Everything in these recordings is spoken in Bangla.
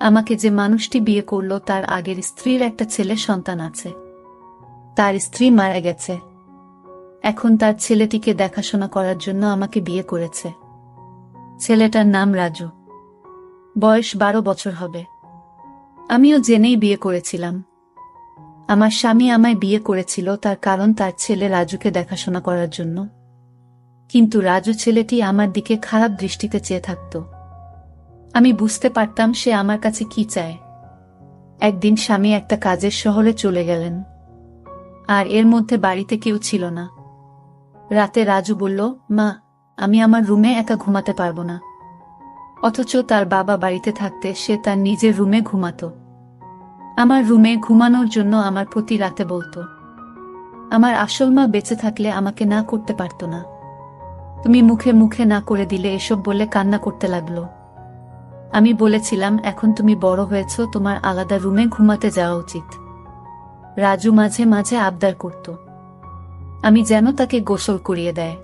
আমাকে যে মানুষটি বিয়ে করল তার আগের স্ত্রীর একটা ছেলে সন্তান আছে। তার স্ত্রী মারা গেছে। এখন তার ছেলেটিকে দেখাশোনা করার জন্য আমাকে বিয়ে করেছে। ছেলেটার নাম রাজু। বয়স বারো বছর হবে। আমিও জেনেই বিয়ে করেছিলাম। আমার স্বামী আমায় বিয়ে করেছিল তার কারণ তার ছেলে রাজুকে দেখাশোনা করার জন্য। কিন্তু রাজু ছেলেটি আমার দিকে খারাপ দৃষ্টিতে চেয়ে থাকত। আমি বুঝতে পারতাম সে আমার কাছে কি চায়। একদিন স্বামী একটা কাজের শহরে চলে গেলেন। আর এর মধ্যে বাড়িতে কেউ ছিল না। রাতে রাজু বলল, মা, আমি আমার রুমে একা ঘুমাতে পারব না। অথচ তার বাবা বাড়িতে থাকতে সে তার নিজের রুমে ঘুমাত। আমার রুমে ঘুমানোর জন্য আমার প্রতি রাতে বলতো, আমার আসল মা বেঁচে থাকলে আমাকে না করতে পারতো না। তুমি মুখে মুখে না করে দিলে এসব বলে কান্না করতে লাগল। আমি বলেছিলাম, এখন তুমি বড় হয়েছ, তোমার আলাদা রুমে ঘুমাতে যাওয়া উচিত। রাজু মাঝে মাঝে আবদার করত। আমি যেন তাকে গোসল করিয়ে দেয়।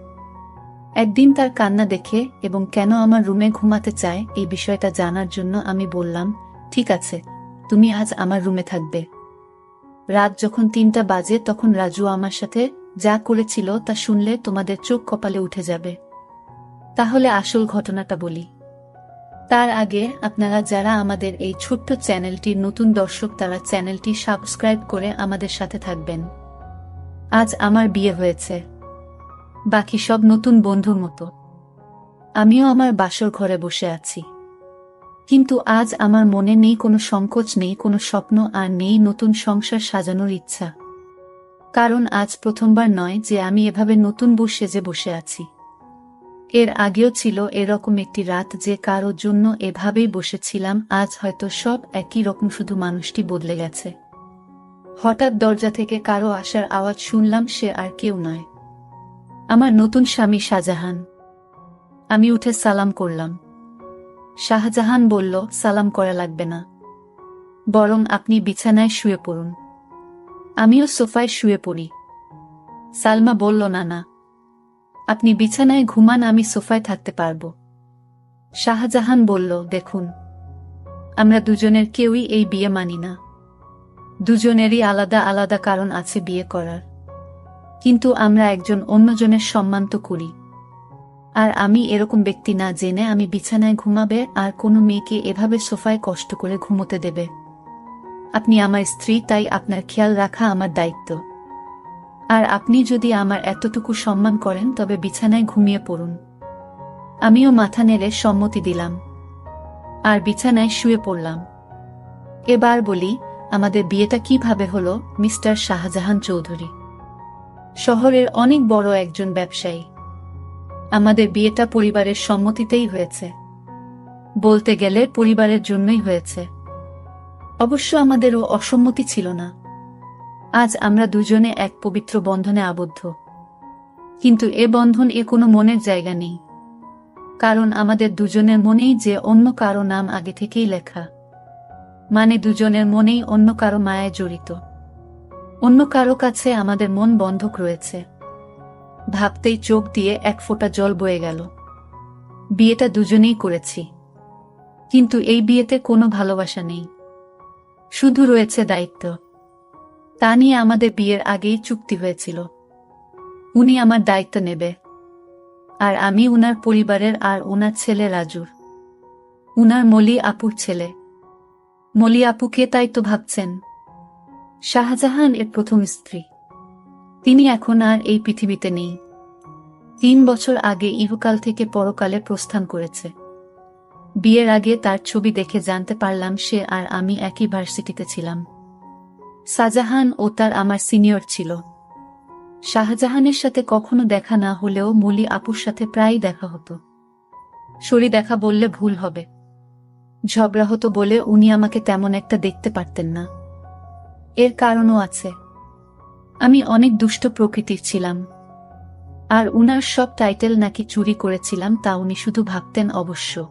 একদিন তার কান্না দেখে, এবং কেন আমার রুমে ঘুমাতে চায়, এই বিষয়টা জানার জন্য আমি বললাম, ঠিক আছে, তুমি আজ আমার রুমে থাকবে। রাত যখন তিনটা বাজে, তখন রাজু আমার সাথে যা করেছিল তা শুনলে তোমাদের চোখ কপালে উঠে যাবে। তাহলে আসল ঘটনাটা বলি। তার আগে আপনারা যারা আমাদের এই ছোট্ট চ্যানেলটির নতুন দর্শক, তারা চ্যানেলটি সাবস্ক্রাইব করে আমাদের সাথে থাকবেন। আজ আমার বিয়ে হয়েছে। বাকি সব নতুন বন্ধুর মতো। আমিও আমার বাসর ঘরে বসে আছি। কিন্তু আজ আমার মনে নেই কোনো সংকোচ, নেই কোনো স্বপ্ন, আর নেই নতুন সংসার সাজানোর ইচ্ছা। কারণ আজ প্রথমবার নয় যে আমি এভাবে নতুন বউ সেজে বসে আছি। এর আগেও ছিল এরকম একটি রাত যে কারও জন্য এভাবেই বসেছিলাম, আজ হয়তো সব একই রকম শুধু মানুষটি বদলে গেছে। হঠাৎ দরজা থেকে কারও আসার আওয়াজ শুনলাম সে আর কেউ নয়। আমার নতুন স্বামী শাহজাহান। আমি উঠে সালাম করলাম। শাহজাহান বলল, সালাম করা লাগবে না। বরং আপনি বিছানায় শুয়ে পড়ুন। আমিও সোফায় শুয়ে পড়ি। সালমা বলল, না না। আপনি বিছানায় ঘুমান, আমি সোফায় থাকতে পারব। শাহজাহান বলল, দেখুন, আমরা দুজনের কেউই এই বিয়ে মানি না। দুজনেরই আলাদা আলাদা কারণ আছে বিয়ে করার। কিন্তু আমরা একজন অন্যজনের সম্মান তো করি। আর আমি এরকম ব্যক্তি না জেনে আমি বিছানায় ঘুমাবে আর কোনো মেয়েকে এভাবে সোফায় কষ্ট করে ঘুমোতে দেবে। আপনি আমার স্ত্রী, তাই আপনার খেয়াল রাখা আমার দায়িত্ব। আর আপনি যদি আমার এতটুকু সম্মান করেন, তবে বিছানায় ঘুমিয়ে পড়ুন। আমিও মাথা নেড়ে সম্মতি দিলাম। আর বিছানায় শুয়ে পড়লাম। এবার বলি, আমাদের বিয়েটা কীভাবে হলো, মিস্টার শাহজাহান চৌধুরী? শহরের অনেক বড় একজন ব্যবসায়ী। আমাদের বিয়েটা পরিবারের সম্মতিতেই হয়েছে। বলতে গেলে পরিবারের জন্যই হয়েছে। অবশ্য আমাদেরও অসম্মতি ছিল না। আজ আমরা দুজনে এক পবিত্র বন্ধনে আবদ্ধ। কিন্তু এ বন্ধন এ কোনো মনের জায়গা নেই। কারণ আমাদের দুজনের মনেই যে অন্য কারও নাম আগে থেকেই লেখা। মানে দুজনের মনেই অন্য কারও মায়ায় জড়িত। অন্য কারও কাছে আমাদের মন বন্ধক রয়েছে। ভাবতেই চোখ দিয়ে এক ফোঁটা জল বয়ে গেল। বিয়েটা দুজনেই করেছি। কিন্তু এই বিয়েতে কোনো ভালোবাসা নেই। শুধু রয়েছে দায়িত্ব। তা নিয়ে আমাদের বিয়ের আগেই চুক্তি হয়েছিল। উনি আমার দায়িত্ব নেবে। আর আমি উনার পরিবারের আর ওনার ছেলে রাজুর। উনার মলি আপুর ছেলে। মলি আপুকে তাই তো ভাবছেন? শাহজাহান এর প্রথম স্ত্রী। তিনি এখন আর এই পৃথিবীতে নেই। তিন বছর আগে ইহকাল থেকে পরকালে প্রস্থান করেছে। বিয়ের আগে তার ছবি দেখে জানতে পারলাম সে আর আমি একই ভার্সিটিতে ছিলাম। শাহজাহান ও তার আমার সিনিয়র ছিল। শাহজাহানের সাথে কখনো দেখা না হলেও মলি আপুর সাথে প্রায়ই দেখা হতো। সরি দেখা বললে ভুল হবে। ঝগড়া হতো বলে উনি আমাকে তেমন একটা দেখতে পারতেন না। এর কারণও আছে। আমি অনেক দুষ্ট প্রকৃতির ছিলাম। আর উনার সব টাইটেল নাকি চুরি করেছিলাম তা উনি শুধু ভাবতেন অবশ্য।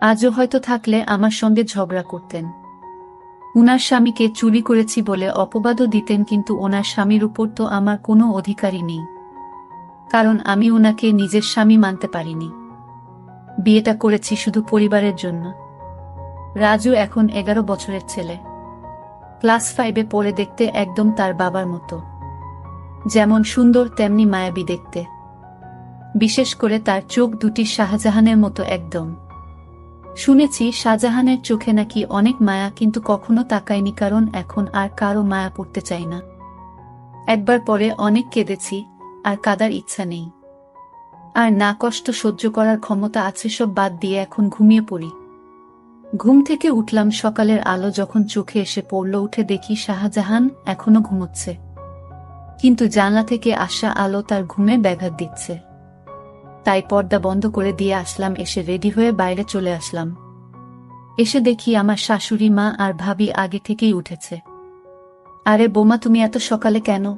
আজও হয়তো থাকলে আমার সঙ্গে ঝগড়া করতেন। উনার স্বামীকে চুরি করেছি বলে অপবাদও দিতেন কিন্তু ওনার স্বামীর উপর তো আমার কোনো অধিকারই নেই। কারণ আমি ওনাকে নিজের স্বামী মানতে পারিনি। বিয়েটা করেছি শুধু পরিবারের জন্য। রাজু এখন এগারো বছরের ছেলে। ক্লাস ফাইভে পড়ে দেখতে একদম তার বাবার মতো। যেমন সুন্দর, তেমনি মায়াবী দেখতে। বিশেষ করে তার চোখ দুটি শাহজাহানের মতো একদম। শুনেছি শাহজাহানের চোখে নাকি অনেক মায়া, কিন্তু কখনো তাকায়নি কারণ এখন আর কারও মায়া পড়তে চাই না। একবার পরে অনেক কেঁদেছি, আর কাদার ইচ্ছা নেই। আর না কষ্ট সহ্য করার ক্ষমতা আছে সব বাদ দিয়ে এখন ঘুমিয়ে পড়ি। ঘুম থেকে উঠলাম সকালের আলো যখন চোখে এসে পড়ল, উঠে দেখি শাহজাহান এখনও ঘুমোচ্ছে। কিন্তু জানলা থেকে আসা আলো তার ঘুমে ব্যাঘাত দিচ্ছে। তাই পর্দা বন্ধ করে দিয়ে আসলাম, এসে রেডি হয়ে বাইরে চলে আসলাম। এসে দেখি আমার শাশুড়ি মা আর ভাবি আগে থেকেই উঠেছে। আরে বোমা, তুমি এত সকালে কেন?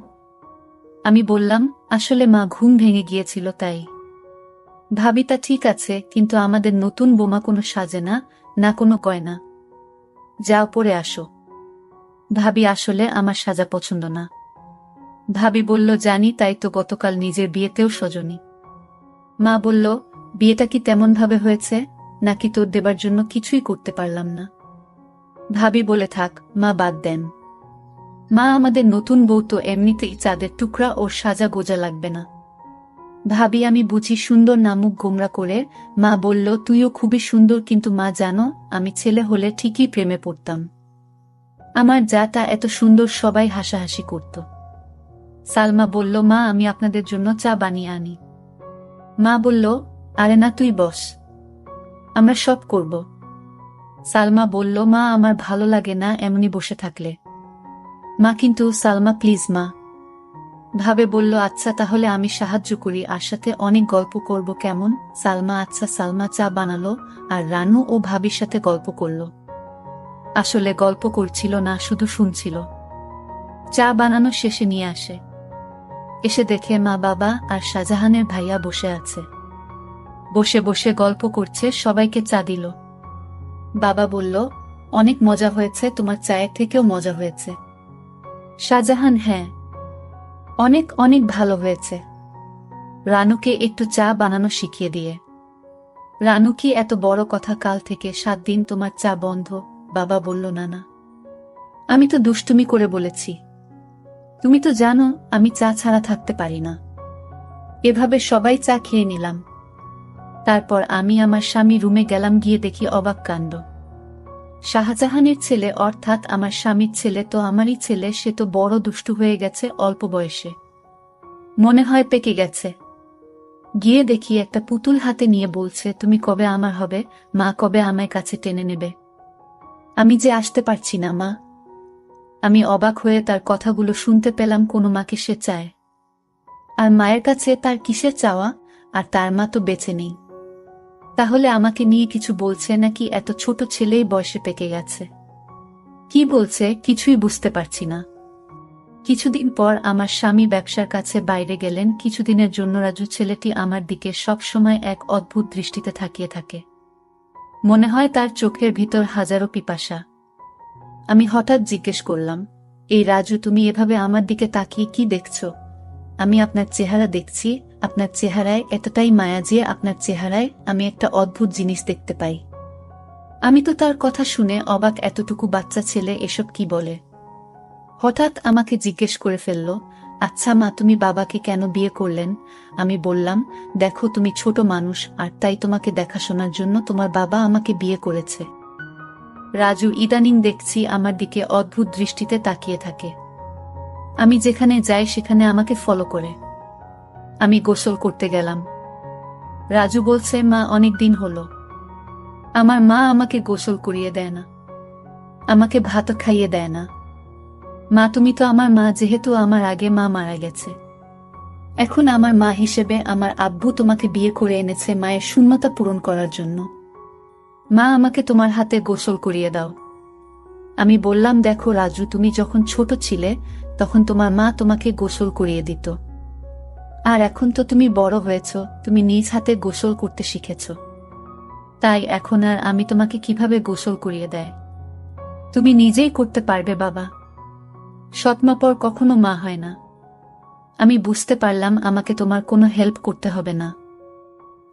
আমি বললাম, আসলে মা ঘুম ভেঙে গিয়েছিল তাই। ভাবি, তা ঠিক আছে, কিন্তু আমাদের নতুন বোমা কোনো সাজে না না কোনো গয়না। যাও পরে আসো। ভাবি, আসলে আমার সাজা পছন্দ না। ভাবি বলল, জানি তাই তো গতকাল নিজের বিয়েতেও সজনী। মা বলল, বিয়েটা কি তেমন ভাবে হয়েছে? নাকি তোর দেবার জন্য কিছুই করতে পারলাম না? ভাবি বলে থাক, মা বাদ দেন। মা আমাদের নতুন বউ তো এমনিতেই চাঁদের টুকরা ওর সাজা গোজা লাগবে না। ভাবি, আমি বুঝি সুন্দর নামুক গোমরা করে। মা বলল, তুইও খুবই সুন্দর, কিন্তু মা জানো, আমি ছেলে হলে ঠিকই প্রেমে পড়তাম। আমার যাটা এত সুন্দর সবাই হাসাহাসি করত। সালমা বলল, মা, আমি আপনাদের জন্য চা বানিয়ে আনি। মা বলল, আরে না, তুই বস। আমরা সব করব। সালমা বলল, মা, আমার ভালো লাগে না এমনি বসে থাকলে। মা কিন্তু, সালমা, প্লিজ, মা। ভাবে বলল আচ্ছা তাহলে আমি সাহায্য করি, আর সাথে অনেক গল্প করব। কেমন? সালমা আচ্ছা সালমা চা বানালো, আর রানু ও ভাবির সাথে গল্প করল। আসলে গল্প করছিল না, শুধু শুনছিল। চা বানানো শেষে নিয়ে আসে। এসে দেখে মা বাবা আর শাহজাহানের ভাইয়া বসে আছে। বসে বসে গল্প করছে, সবাইকে চা দিল। বাবা বলল, অনেক মজা হয়েছে, তোমার চায়ের থেকেও মজা হয়েছে। শাহজাহান হ্যাঁ অনেক অনেক ভালো হয়েছে। রানুকে একটু চা বানানো শিখিয়ে দিয়ে। রানু কি এত বড় কথা, কাল থেকে সাত দিন তোমার চা বন্ধ? বাবা বলল, না না। আমি তো দুষ্টুমি করে বলেছি। তুমি তো জানো, আমি চা ছাড়া থাকতে পারি না। এভাবে সবাই চা খেয়ে নিলাম। তারপর আমি আমার স্বামী রুমে গেলাম, গিয়ে দেখি অবাক কাণ্ড। শাহজাহানের ছেলে, অর্থাৎ আমার স্বামীর ছেলে, তো আমারই ছেলে, সে তো বড় দুষ্টু হয়ে গেছে অল্প বয়সে। মনে হয় পেকে গেছে। গিয়ে দেখি একটা পুতুল হাতে নিয়ে বলছে, তুমি কবে আমার হবে? মা কবে আমায় কাছে টেনে নেবে? আমি যে আসতে পারছি না, মা। আমি অবাক হয়ে তার কথাগুলো শুনতে পেলাম কোনো মাকে সে চায়। আর মায়ের কাছে তার কিসের চাওয়া? আর তার মা তো বেঁচে নেই। তাহলে আমাকে নিয়ে কিছু বলছে নাকি এত ছোট ছেলেই বয়সে পেকে গেছে? কি বলছে কিছুই বুঝতে পারছি না। কিছুদিন পর আমার স্বামী ব্যবসার কাছে বাইরে গেলেন। কিছুদিনের জন্য রাজু ছেলেটি আমার দিকে সব সময় এক অদ্ভুত দৃষ্টিতে থাকিয়ে থাকে। মনে হয় তার চোখের ভিতর হাজারো পিপাসা। আমি হঠাৎ জিজ্ঞেস করলাম, এই রাজু, তুমি এভাবে আমার দিকে তাকিয়ে কি দেখছ? আমি আপনার চেহারা দেখছি, আপনার চেহারায় এতটাই মায়া যে আপনার চেহারায় আমি একটা অদ্ভুত জিনিস দেখতে পাই। আমি তো তার কথা শুনে অবাক এতটুকু বাচ্চা ছেলে এসব কি বলে? হঠাৎ আমাকে জিজ্ঞেস করে ফেলল আচ্ছা মা, তুমি বাবাকে কেন বিয়ে করলেন? আমি বললাম, দেখো, তুমি ছোট মানুষ, আর তাই তোমাকে দেখাশোনার জন্য তোমার বাবা আমাকে বিয়ে করেছে। রাজু ইদানিং দেখছি আমার দিকে অদ্ভুত দৃষ্টিতে তাকিয়ে থাকে। আমি যেখানে যাই সেখানে আমাকে ফলো করে। আমি গোসল করতে গেলাম। রাজু বলছে, মা, অনেক দিন হলো। আমার মা আমাকে গোসল করিয়ে দেয় না। আমাকে ভাত খাইয়ে দেয় না। মা, তুমি তো আমার মা, যেহেতু আমার আগে মা মারা গেছে। এখন আমার মা হিসেবে আমার আব্বু তোমাকে বিয়ে করে এনেছে মায়ের শূন্যতা পূরণ করার জন্য। মা, আমাকে তোমার হাতে গোসল করিয়ে দাও। আমি বললাম, দেখো রাজু, তুমি যখন ছোট ছিলে, তখন তোমার মা তোমাকে গোসল করিয়ে দিত। আর এখন তো তুমি বড় হয়েছ, তুমি নিজ হাতে গোসল করতে শিখেছ। তাই এখন আর আমি তোমাকে কীভাবে গোসল করিয়ে দেয়? তুমি নিজেই করতে পারবে, বাবা। সৎমা পর কখনো মা হয় না। আমি বুঝতে পারলাম, আমাকে তোমার কোনো হেল্প করতে হবে না।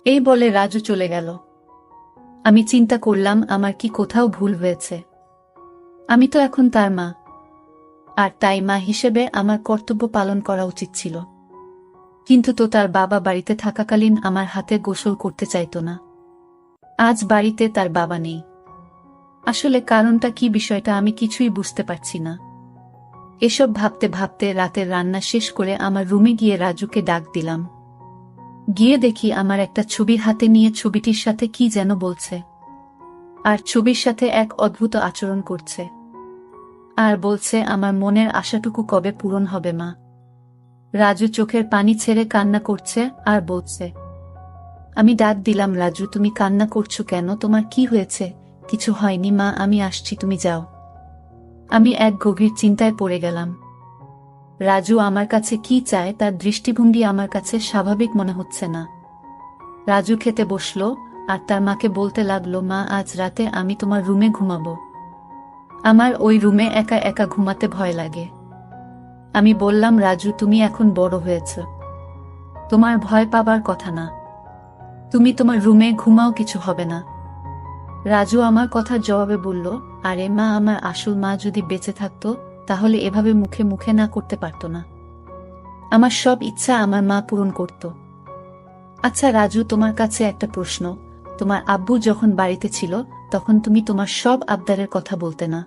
এই বলে রাজু চলে গেল। আমি চিন্তা করলাম আমার কি কোথাও ভুল হয়েছে। আমি তো এখন তার মা। আর তাই মা হিসেবে আমার কর্তব্য পালন করা উচিত ছিল। কিন্তু তো তার বাবা বাড়িতে থাকাকালীন আমার হাতে গোসল করতে চাইতো না। আজ বাড়িতে তার বাবা নেই। আসলে কারণটা কি বিষয়টা আমি কিছুই বুঝতে পারছি না। এসব ভাবতে ভাবতে রাতের রান্না শেষ করে আমার রুমে গিয়ে রাজুকে ডাক দিলাম। গিয়ে দেখি আমার একটা ছবি হাতে নিয়ে ছবিটির সাথে কি যেন বলছে। আর ছবির সাথে এক অদ্ভুত আচরণ করছে। আর বলছে, আমার মনের আশাটুকু কবে পূরণ হবে, মা? রাজু চোখের পানি ছেড়ে কান্না করছে আর বলছে, আমি ডাক দিলাম, রাজু, তুমি কান্না করছ কেন? তোমার কি হয়েছে? কিছু হয়নি, মা, আমি আসছি, তুমি যাও। আমি এক গভীর চিন্তায় পড়ে গেলাম। রাজু আমার কাছে কি চায় তার দৃষ্টিভঙ্গি আমার কাছে স্বাভাবিক মনে হচ্ছে না। রাজু খেতে বসল, আর তার মাকে বলতে লাগল, মা, আজ রাতে আমি তোমার রুমে ঘুমাবো। আমার ওই রুমে একা একা ঘুমাতে ভয় লাগে। আমি বললাম, রাজু, তুমি এখন বড় হয়েছ। তোমার ভয় পাবার কথা না। তুমি তোমার রুমে ঘুমাও, কিছু হবে না। রাজু আমার কথার জবাবে বলল, আরে মা, আমার আসল মা যদি বেঁচে থাকতো তাহলে এভাবে মুখে মুখে না করতে পারত না। আমার সব ইচ্ছা আমার মা পূরণ করত। আচ্ছা রাজু, তোমার কাছে একটা প্রশ্ন। তোমার আব্বু যখন বাড়িতে ছিল, তখন তুমি তোমার সব আবদারের কথা বলতে না।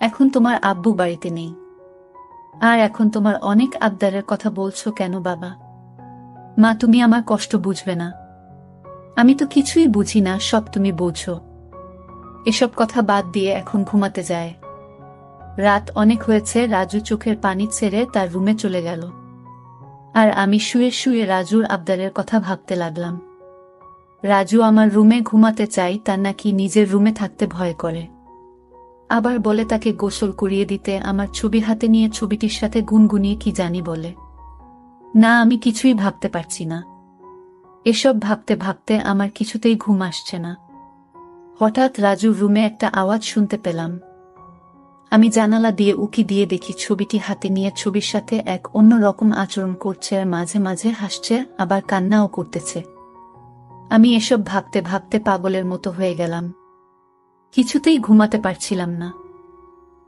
এখন তোমার আব্বু বাড়িতে নেই। আর এখন তোমার অনেক আবদারের কথা বলছো কেন বাবা? মা, তুমি আমার কষ্ট বুঝবে না। আমি তো কিছুই বুঝি না, সব তুমি বোঝো। এসব কথা বাদ দিয়ে এখন ঘুমাতে যায়। রাত অনেক হয়েছে, রাজু চোখের পানি ছেড়ে তার রুমে চলে গেল। আর আমি শুয়ে শুয়ে রাজুর আবদারের কথা ভাবতে লাগলাম। রাজু আমার রুমে ঘুমাতে চাই তার নাকি নিজের রুমে থাকতে ভয় করে। আবার বলে তাকে গোসল করিয়ে দিতে, আমার ছবি হাতে নিয়ে ছবিটির সাথে গুনগুনিয়ে কি জানি বলে। না, আমি কিছুই ভাবতে পারছি না। এসব ভাবতে ভাবতে আমার কিছুতেই ঘুম আসছে না। হঠাৎ রাজুর রুমে একটা আওয়াজ শুনতে পেলাম। আমি জানালা দিয়ে উকি দিয়ে দেখি ছবিটি হাতে নিয়ে ছবির সাথে এক অন্য রকম আচরণ করছে, আর মাঝে মাঝে হাসছে, আবার কান্নাও করতেছে। আমি এসব ভাবতে ভাবতে পাগলের মতো হয়ে গেলাম। কিছুতেই ঘুমাতে পারছিলাম না।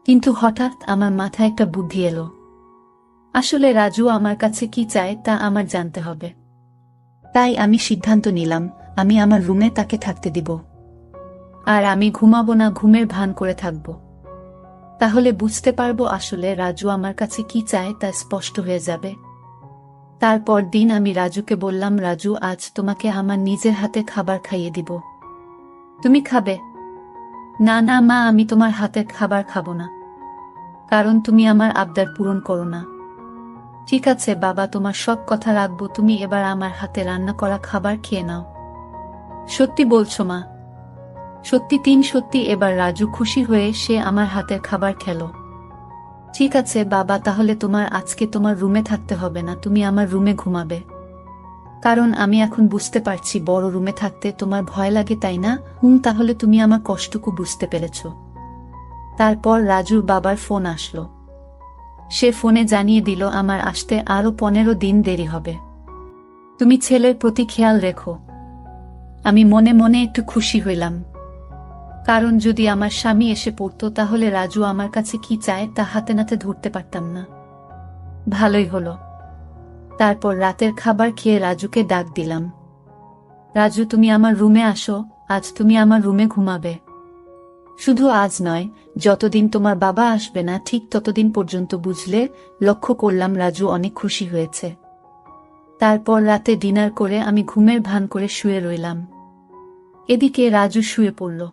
কিন্তু হঠাৎ আমার মাথায় একটা বুদ্ধি এলো। আসলে রাজু আমার কাছে কি চায় তা আমার জানতে হবে। তাই আমি সিদ্ধান্ত নিলাম, আমি আমার রুমে তাকে থাকতে দিব। আর আমি ঘুমাবো না, ঘুমের ভান করে থাকব। তাহলে বুঝতে পারব আসলে রাজু আমার কাছে কি চায় তা স্পষ্ট হয়ে যাবে। তারপর দিন আমি রাজুকে বললাম, রাজু, আজ তোমাকে আমার নিজের হাতে খাবার খাইয়ে দিব। তুমি খাবে? না না, মা, আমি তোমার হাতের খাবার খাব না। কারণ তুমি আমার আবদার পূরণ করো না। ঠিক আছে, বাবা, তোমার সব কথা রাখব, তুমি এবার আমার হাতে রান্না করা খাবার খেয়ে নাও। সত্যি বলছো, মা। সত্যি তিন সত্যি এবার রাজু খুশি হয়ে সে আমার হাতের খাবার খেলো। ঠিক আছে, বাবা, তাহলে তোমার আজকে তোমার রুমে থাকতে হবে না, তুমি আমার রুমে ঘুমাবে। কারণ আমি এখন বুঝতে পারছি বড় রুমে থাকতে তোমার ভয় লাগে, তাই না? হুম, তাহলে তুমি আমার কষ্টকু বুঝতে পেরেছ। তারপর রাজুর বাবার ফোন আসলো। সে ফোনে জানিয়ে দিল, আমার আসতে আরও পনেরো দিন দেরি হবে। তুমি ছেলের প্রতি খেয়াল রেখো। আমি মনে মনে একটু খুশি হইলাম। কারণ যদি আমার স্বামী এসে পড়তো, তাহলে রাজু আমার কাছে কি চায়, তা হাতে নাতে ধরতে পারতাম না। ভালোই হলো। তারপর রাতের খাবার খেয়ে রাজুকে ডাক দিলাম। রাজু, তুমি আমার রুমে আসো, আজ তুমি আমার রুমে ঘুমাবে। শুধু আজ নয়, যতদিন তোমার বাবা আসবে না, ঠিক ততদিন পর্যন্ত বুঝলে, লক্ষ্য করলাম রাজু অনেক খুশি হয়েছে। তারপর রাতে ডিনার করে আমি ঘুমের ভান করে শুয়ে রইলাম। এদিকে রাজু শুয়ে পড়ল।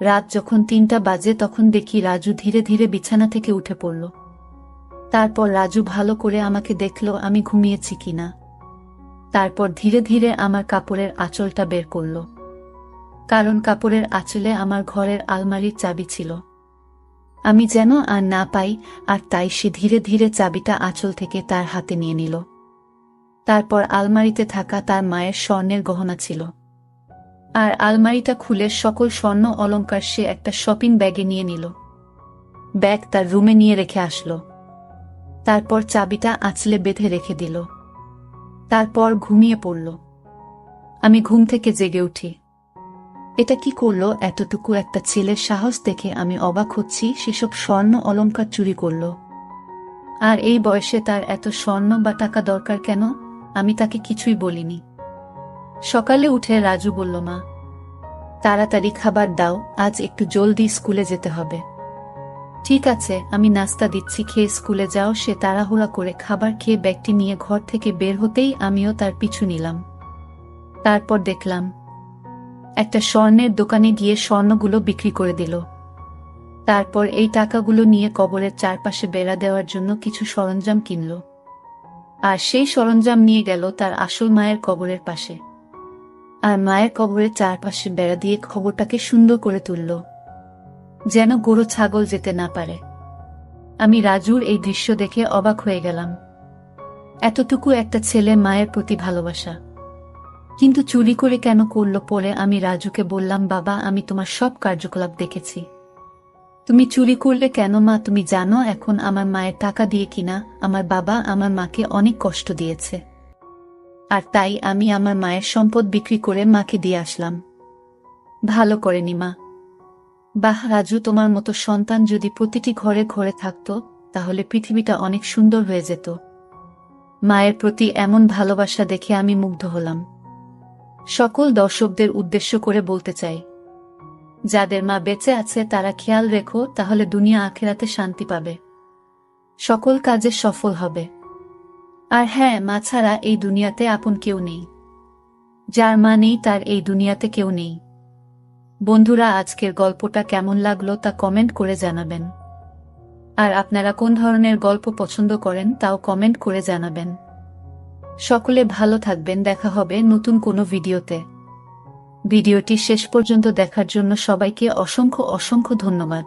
রাত যখন তিনটা বাজে তখন দেখি রাজু ধীরে ধীরে বিছানা থেকে উঠে পড়ল। তারপর রাজু ভালো করে আমাকে দেখল, আমি ঘুমিয়েছি কিনা তারপর ধীরে ধীরে আমার কাপড়ের আঁচলটা বের করল। কারণ কাপড়ের আঁচলে আমার ঘরের আলমারির চাবি ছিল। আমি যেন আর না পাই, আর তাই সে ধীরে ধীরে চাবিটা আঁচল থেকে তার হাতে নিয়ে নিল। তারপর আলমারিতে থাকা তার মায়ের স্বর্ণের গহনা ছিল। আর আলমারিটা খুলে সকল স্বর্ণ অলঙ্কার সে একটা শপিং ব্যাগে নিয়ে নিল। ব্যাগ তার রুমে নিয়ে রেখে আসলো। তারপর চাবিটা আঁচলে বেঁধে রেখে দিল। তারপর ঘুমিয়ে পড়ল। আমি ঘুম থেকে জেগে উঠি। এটা কি করল? এতটুকু একটা ছেলের সাহস দেখে আমি অবাক হচ্ছি, সেসব স্বর্ণ অলঙ্কার চুরি করল। আর এই বয়সে তার এত স্বর্ণ বা টাকা দরকার কেন? আমি তাকে কিছুই বলিনি। সকালে উঠে রাজু বলল, মা, তাড়াতাড়ি খাবার দাও, আজ একটু জলদি স্কুলে যেতে হবে। ঠিক আছে, আমি নাস্তা দিচ্ছি, খেয়ে স্কুলে যাও। সে তাড়াহুড়া করে খাবার খেয়ে ব্যাগটি নিয়ে ঘর থেকে বের হতেই আমিও তার পিছু নিলাম। তারপর দেখলাম, একটা স্বর্ণের দোকানে গিয়ে স্বর্ণগুলো বিক্রি করে দিল। তারপর এই টাকাগুলো নিয়ে কবরের চারপাশে বেড়া দেওয়ার জন্য কিছু সরঞ্জাম কিনল। আর সেই সরঞ্জাম নিয়ে গেল তার আসল মায়ের কবরের পাশে। আর মায়ের কবরের চারপাশে বেড়া দিয়ে খবরটাকে সুন্দর করে তুলল, যেন গরু ছাগল যেতে না পারে। আমি রাজুর এই দৃশ্য দেখে অবাক হয়ে গেলাম। এতটুকু একটা ছেলে মায়ের প্রতি ভালোবাসা। কিন্তু চুরি করে কেন করল পরে আমি রাজুকে বললাম, বাবা, আমি তোমার সব কার্যকলাপ দেখেছি। তুমি চুরি করলে কেন মা? তুমি জানো এখন আমার মায়ের টাকা দিয়ে কিনা? আমার বাবা আমার মাকে অনেক কষ্ট দিয়েছে। আর তাই আমি আমার মায়ের সম্পদ বিক্রি করে মাকে দিয়ে আসলাম। ভালো করেনি মা। বাহ রাজু, তোমার মতো সন্তান যদি প্রতিটি ঘরে ঘরে থাকত, তাহলে পৃথিবীটা অনেক সুন্দর হয়ে যেত। মায়ের প্রতি এমন ভালোবাসা দেখে আমি মুগ্ধ হলাম। সকল দর্শকদের উদ্দেশ্য করে বলতে চাই, যাদের মা বেঁচে আছে, তারা খেয়াল রেখো, তাহলে দুনিয়া আখেরাতে শান্তি পাবে। সকল কাজে সফল হবে। আর হ্যাঁ মা ছাড়া এই দুনিয়াতে আপন কেউ নেই। যার মা নেই, তার এই দুনিয়াতে কেউ নেই। বন্ধুরা, আজকের গল্পটা কেমন লাগল তা কমেন্ট করে জানাবেন। আর আপনারা কোন ধরনের গল্প পছন্দ করেন, তাও কমেন্ট করে জানাবেন। সকলে ভালো থাকবেন, দেখা হবে নতুন কোনো ভিডিওতে। ভিডিওটি শেষ পর্যন্ত দেখার জন্য সবাইকে অসংখ্য অসংখ্য ধন্যবাদ।